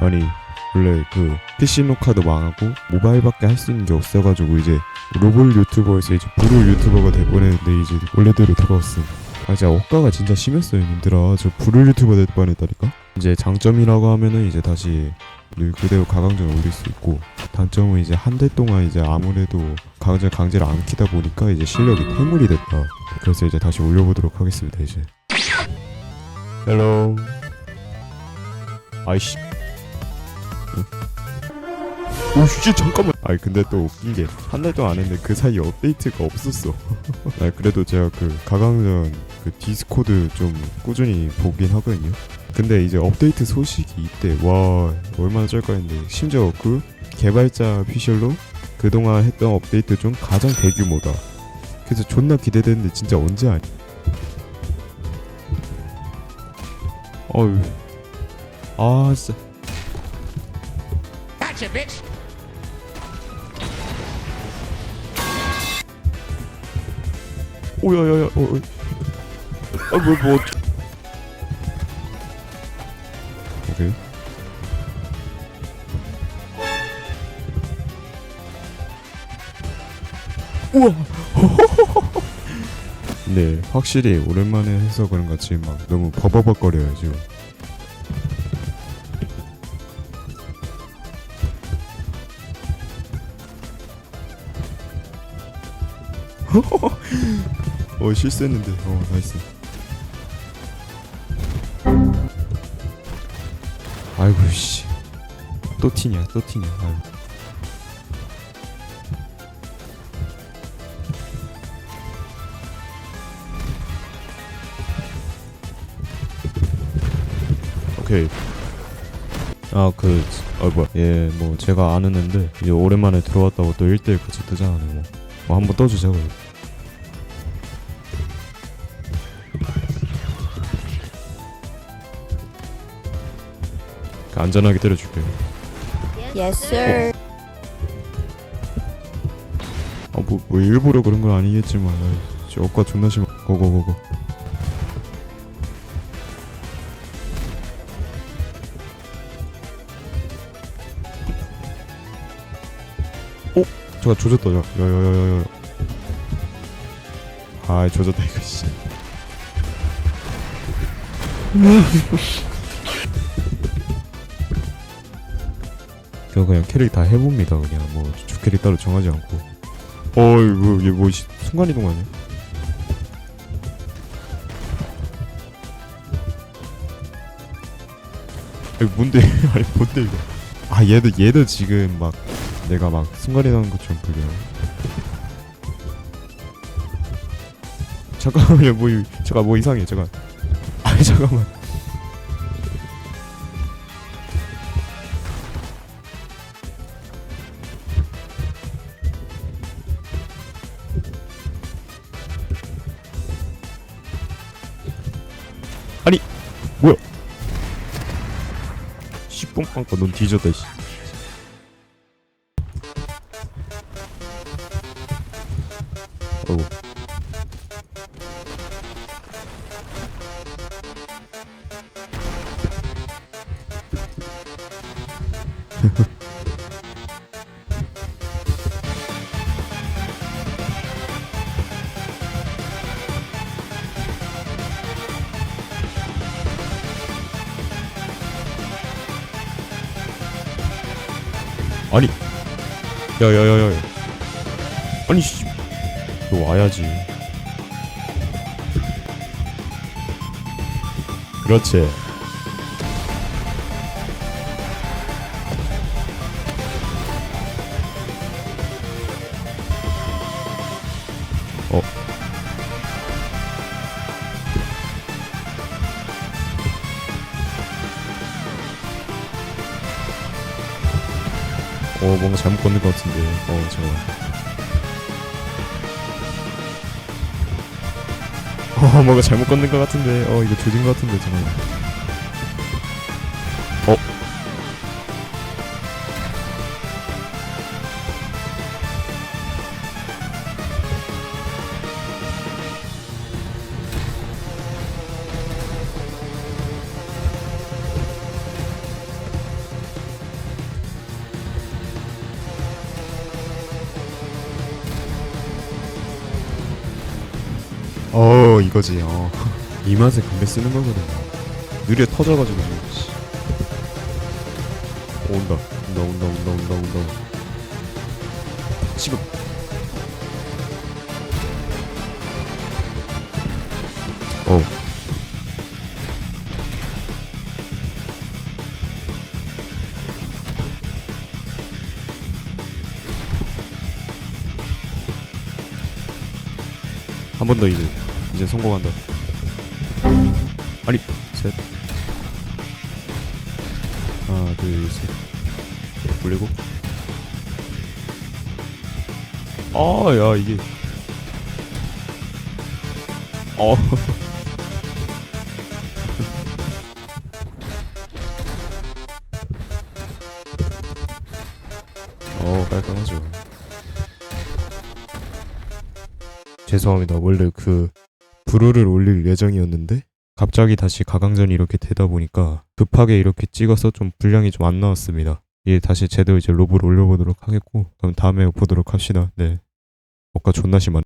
아니 원래 그 PC 녹화도 망하고 모바일밖에 할 수 있는 게 없어가지고 이제 로볼 유튜버에서 이제 브루 유튜버가 될 뻔했는데 이제 원래대로 돌아왔음. 아 진짜 억가가 진짜 심했어요 님들아 저 브루 유튜버 될 뻔했다니까. 이제 장점이라고 하면은 이제 다시 늘 그대로 가강전 올릴 수 있고 단점은 이제 한 달 동안 이제 아무래도 가강전 강제를 안 키다 보니까 이제 실력이 퇴물이 됐다. 그래서 이제 다시 올려보도록 하겠습니다 이제. 헬로. 아이씨. 오, 씨, 잠깐만. 아니, 근데 또 웃긴 게, 한 달 동안 안 했는데 그 사이에 업데이트가 없었어. 아, 그래도 제가 그, 가강전 그 디스코드 좀 꾸준히 보긴 하거든요. 근데 이제 업데이트 소식이 있대. 와, 얼마나 쩔까 했는데, 심지어 그 개발자 피셜로 그동안 했던 업데이트 중 가장 대규모다. 그래서 존나 기대되는데 진짜 언제 하니? 어휴. 아, 진짜. Gotcha, bitch. 오야야야 어, 어. 아뭐 뭐 어쩌... 오케이. 우와. 네 확실히 오랜만에 해서 그런 것 같이 막 너무 버버벅거려요 지금 어 실수했는데. 어 나이스. 아이고 씨또 티냐 또 티냐. 아이고. 오케이. 아그 어 뭐야. 예뭐 제가 아는 앤데 이제 오랜만에 들어왔다고 또 1대1 같이 뜨잖아 뭐, 뭐 한번 떠주자고 안전하게 때려줄게요. Yes, sir. 아, 뭐, 뭐 일부러 그런 건 아니겠지만, 아이, 저 억까 존나 심하. 고고고고. 어? 잠깐 조졌다, 야, 야, 야, 야, 야, 야. 아이, 조졌다, 이거, 씨. 그냥 그냥 캐릭 다 해봅니다, 그냥. 뭐, 주캐릭 따로 정하지 않고. 어이구, 얘뭐, 순간 이동 아니야? 아니 뭔데? 아니 뭔데 이거? 아 얘도 얘도 지금 막 내가 막 순간 이동하는 것처럼 불려. 잠깐만요. 뭐 이- 잠깐 뭐 이상해. 잠깐. 아니 잠깐만 아니 뭐야? 씨뽕빵꺼 넌 뒤졌다 씨. 어우 아니. 야야야야. 아니 씨 너 와야지. 그렇지 어 뭔가 잘못 건든 것 같은데. 어 잠깐만. 어 뭔가 잘못 건든 것 같은데. 어 이거 조진 것 같은데 잠깐만 어 이거지 어. 이 맛에 근데 쓰는 거거든요. 느려 터져가지고. 씨. 어, 온다. 온다 온다 온다 온다 온다. 지금. 어. 한번더 이제 이제 성공한다. 아니 셋 하나 둘 셋 올리고 아 야 이게 어 어, 깔끔하죠. 죄송합니다. 원래 그 브루를 올릴 예정이었는데 갑자기 다시 가강전이 이렇게 되다 보니까 급하게 이렇게 찍어서 좀 분량이 좀 안 나왔습니다. 예, 다시 제대로 이제 로브를 올려보도록 하겠고 그럼 다음에 보도록 합시다. 네. 뭔가 존나 심한